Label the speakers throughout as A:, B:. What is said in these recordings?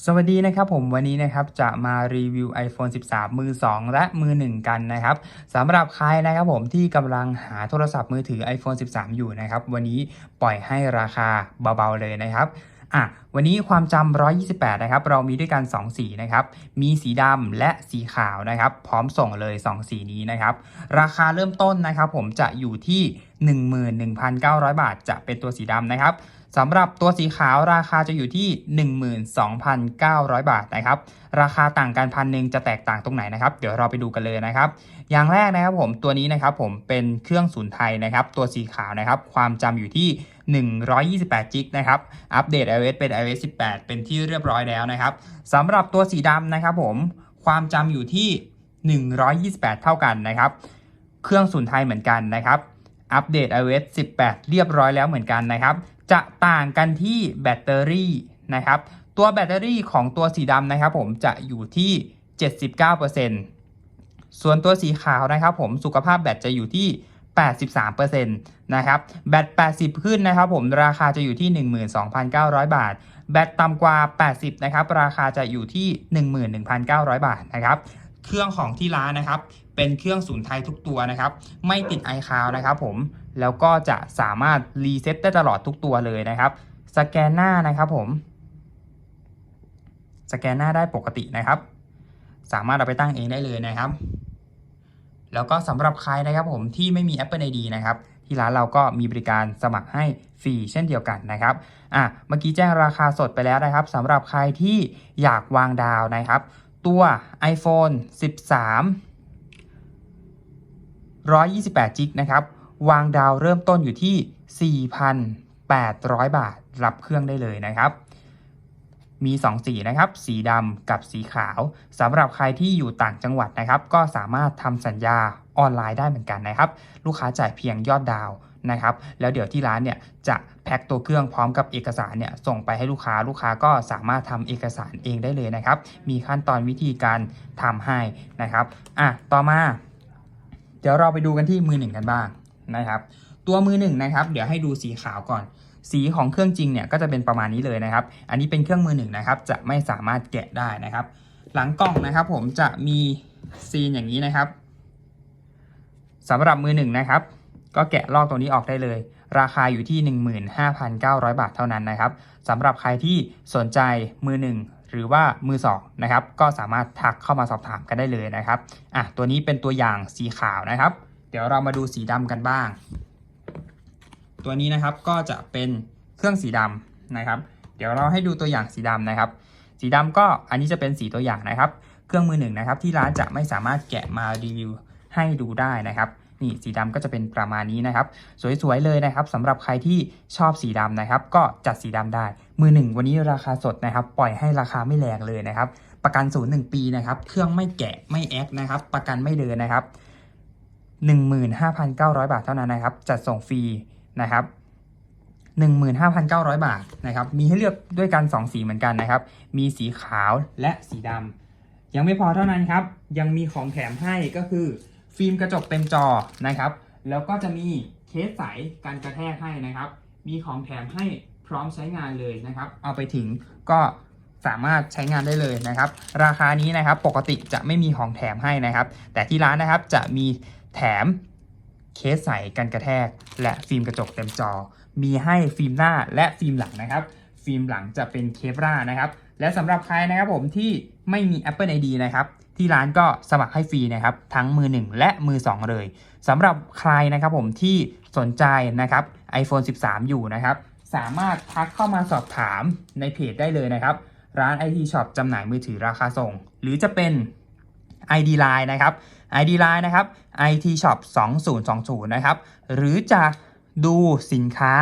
A: สวัสดีนะครับผมวันนี้นะครับจะมารีวิว iPhone 13 มือ 2 และมือ 1 กันนะครับสำหรับใครนะครับผมที่กำลังหาโทรศัพท์มือถือ iPhone 13 อยู่นะครับวันนี้ปล่อยให้ราคาเบาๆเลยนะครับอะวันนี้ความจำ 128 นะครับ เรามีด้วยกัน 2 สีนะครับ มีสีดำและสีขาวนะครับ พร้อมส่งเลย 2 สีนี้นะครับ ราคาเริ่มต้นนะครับ ผมจะอยู่ที่ 11,900 บาท จะเป็นตัวสีดำนะครับ สำหรับตัวสีขาวราคาจะอยู่ที่ 12,900 บาทนะครับ ราคาต่างกันพันหนึ่งจะแตกต่างตรงไหนนะครับ เดี๋ยวเราไปดูกันเลยนะครับ อย่างแรกนะครับผมตัวนี้นะครับผมเป็นเครื่องศูนย์ไทยนะครับ ตัวสีขาวนะครับ ความจำอยู่ที่128จิกนะครับ อัปเดต iOS เป็น iOS 18 เป็นที่เรียบร้อยแล้วนะครับสำหรับตัวสีดำนะครับผม ความจำอยู่ที่ 128 เท่ากันนะครับ เครื่องศูนย์ไทยเหมือนกันนะครับ อัปเดต iOS 18 เรียบร้อยแล้วเหมือนกันนะครับ จะต่างกันที่แบตเตอรี่นะครับ ตัวแบตเตอรี่ของตัวสีดำนะครับผมจะอยู่ที่ 79%ส่วนตัวสีขาวนะครับผมสุขภาพแบตจะอยู่ที่ 83%นะครับ แบต 80 ขึ้นนะครับผมราคาจะอยู่ที่ 12,900 บาท แบตต่ำกว่า 80 นะครับ ราคาจะอยู่ที่ 11,900 บาทนะครับ เครื่องของที่ร้านนะครับ เป็นเครื่องศูนย์ไทยทุกตัวนะครับ ไม่ติด iCloud นะครับผมแล้วก็จะสามารถรีเซ็ตได้ตลอดทุกตัวเลยนะครับ สแกนหน้านะครับผม สแกนหน้าได้ปกตินะครับ สามารถเอาไปตั้งเองได้เลยนะครับ แล้วก็สำหรับใครนะครับผมที่ไม่มี Apple ID นะครับที่ร้านเราก็มีบริการสมัครให้ฟรีเช่นเดียวกันนะครับอะเมื่อกี้แจ้งราคาสดไปแล้วนะครับสำหรับใครที่อยากวางดาวนะครับ ตัว iPhone 13 128จิกนะครับ วางดาวเริ่มต้นอยู่ที่ 4,800 บาท รับเครื่องได้เลยนะครับ มี 2 สีนะครับ สีดำกับสีขาวสำหรับใครที่อยู่ต่างจังหวัดนะครับ ก็สามารถทำสัญญาออนไลน์ได้เหมือนกันนะครับ ลูกค้าจ่ายเพียงยอดดาว นะครับ แล้วเดี๋ยวที่ร้านเนี่ยจะแพ็คตัวเครื่องพร้อมกับเอกสารเนี่ยส่งไปให้ลูกค้าลูกค้าก็สามารถทำเอกสารเองได้เลยนะครับ มีขั้นตอนวิธีการทำให้นะครับอะต่อมา เดี๋ยวเราไปดูกันที่มือหนึ่งกันบ้างนะครับ ตัวมือหนึ่งนะครับ เดี๋ยวให้ดูสีขาวก่อนสีของเครื่องจริงเนี่ยก็จะเป็นประมาณนี้เลยนะครับ อันนี้เป็นเครื่องมือหนึ่งนะครับ จะไม่สามารถแกะได้นะครับ หลังกล่องนะครับ ผมจะมีซีนอย่างนี้นะครับสำหรับมือหนึ่งนะครับ ก็แกะลอกตรงนี้ออกได้เลย ราคาอยู่ที่ 15,900 บาทเท่านั้นนะครับสำหรับใครที่สนใจมือหนึ่งหรือว่ามือสองนะครับก็สามารถทักเข้ามาสอบถามกันได้เลยนะครับอะตัวนี้เป็นตัวอย่างสีขาวนะครับ เดี๋ยวเรามาดูสีดำกันบ้าง ตัวนี้นะครับก็จะเป็นเครื่องสีดำนะครับ เดี๋ยวเราให้ดูตัวอย่างสีดำนะครับ สีดำก็อันนี้จะเป็นสีตัวอย่างนะครับ เครื่องมือหนึ่งนะครับที่ร้านจะไม่สามารถแกะมารีวิวให้ดูได้นะครับ นี่สีดำก็จะเป็นประมาณนี้นะครับ สวยๆเลยนะครับสำหรับใครที่ชอบสีดำนะครับ ก็จัดสีดำได้ มือหนึ่งวันนี้ราคาสดนะครับ ปล่อยให้ราคาไม่แรงเลยนะครับ ประกันศูนย์หนึ่งปีนะครับ เครื่องไม่แกะไม่แอคนะครับ ประกันไม่เดินนะครับ15,900 บาทเท่านั้นนะครับ จัดส่งฟรีนะครับ15,900 บาทนะครับ มีให้เลือกด้วยกัน 2 สีเหมือนกันนะครับ มีสีขาวและสีดำยังไม่พอเท่านั้นครับ ยังมีของแถมให้ก็คือ ฟิล์มกระจกเต็มจอนะครับ แล้วก็จะมีเคสใสกันกระแทกให้นะครับ มีของแถมให้พร้อมใช้งานเลยนะครับ เอาไปถึงก็สามารถใช้งานได้เลยนะครับ ราคานี้นะครับปกติจะไม่มีของแถมให้นะครับ แต่ที่ร้านนะครับจะมีแถมเคสใสกันกระแทก และฟิล์มกระจกเต็มจอ มีให้ฟิล์มหน้าและฟิล์มหลังนะครับ ฟิล์มหลังจะเป็นเคฟรานะครับ และสำหรับใครนะครับผมที่ไม่มี Apple ID นะครับที่ร้านก็สมัครให้ฟรีนะครับทั้งมือ 1 และมือ 2 เลยสำหรับใครนะครับผมที่สนใจนะครับ iPhone 13 อยู่นะครับ สามารถทักเข้ามาสอบถามในเพจได้เลยนะครับ ร้าน IT Shop จำหน่ายมือถือราคาส่ง หรือจะเป็น ID Line นะครับ ID Line นะครับ IT Shop 2020 นะครับ หรือจะ ดูสินค้า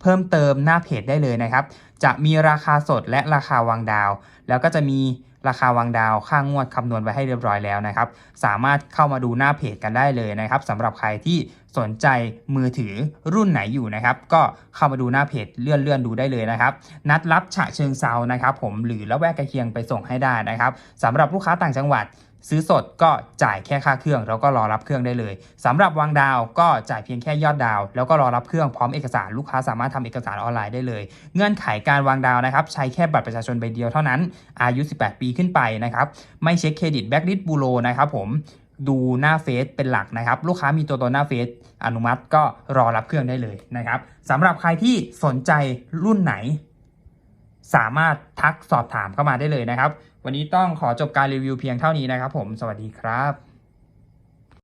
A: เพิ่มเติมหน้าเพจได้เลยนะครับ จะมีราคาสดและราคาวางดาว แล้วก็จะมีราคาวางดาวค่างวดคำนวณไว้ให้เรียบร้อยแล้วนะครับ สามารถเข้ามาดูหน้าเพจกันได้เลยนะครับสำหรับใครที่สนใจมือถือรุ่นไหนอยู่นะครับ ก็เข้ามาดูหน้าเพจเลื่อนเลื่อนดูได้เลยนะครับ นัดรับฉะเชิงเซานะครับ ผมหรือละแวกใกล้เคียงไปส่งให้ได้นะครับสำหรับลูกค้าต่างจังหวัด ซื้อสดก็จ่ายแค่ค่าเครื่อง แล้วก็รอรับเครื่องได้เลยสำหรับวางดาวก็จ่ายเพียงแค่ยอดดาว แล้วก็รอรับเครื่องพร้อมเอกสารลูกค้าสามารถทำเอกสารออนไลน์ได้เลย เงื่อนไขการวางดาวนะครับใช้แค่บัตรประชาชนใบเดียวเท่านั้น อายุ 18 ปีขึ้นไปนะครับไม่เช็คเครดิตแบ็กลิสบูโรนะครับผมดูหน้าเฟซเป็นหลักนะครับ ลูกค้ามีตัวตนหน้าเฟซอนุมัติก็รอรับเครื่องได้เลยนะครับสำหรับใครที่สนใจรุ่นไหน สามารถทักสอบถามเข้ามาได้เลยนะครับ วันนี้ต้องขอจบการรีวิวเพียงเท่านี้นะครับผมสวัสดีครับ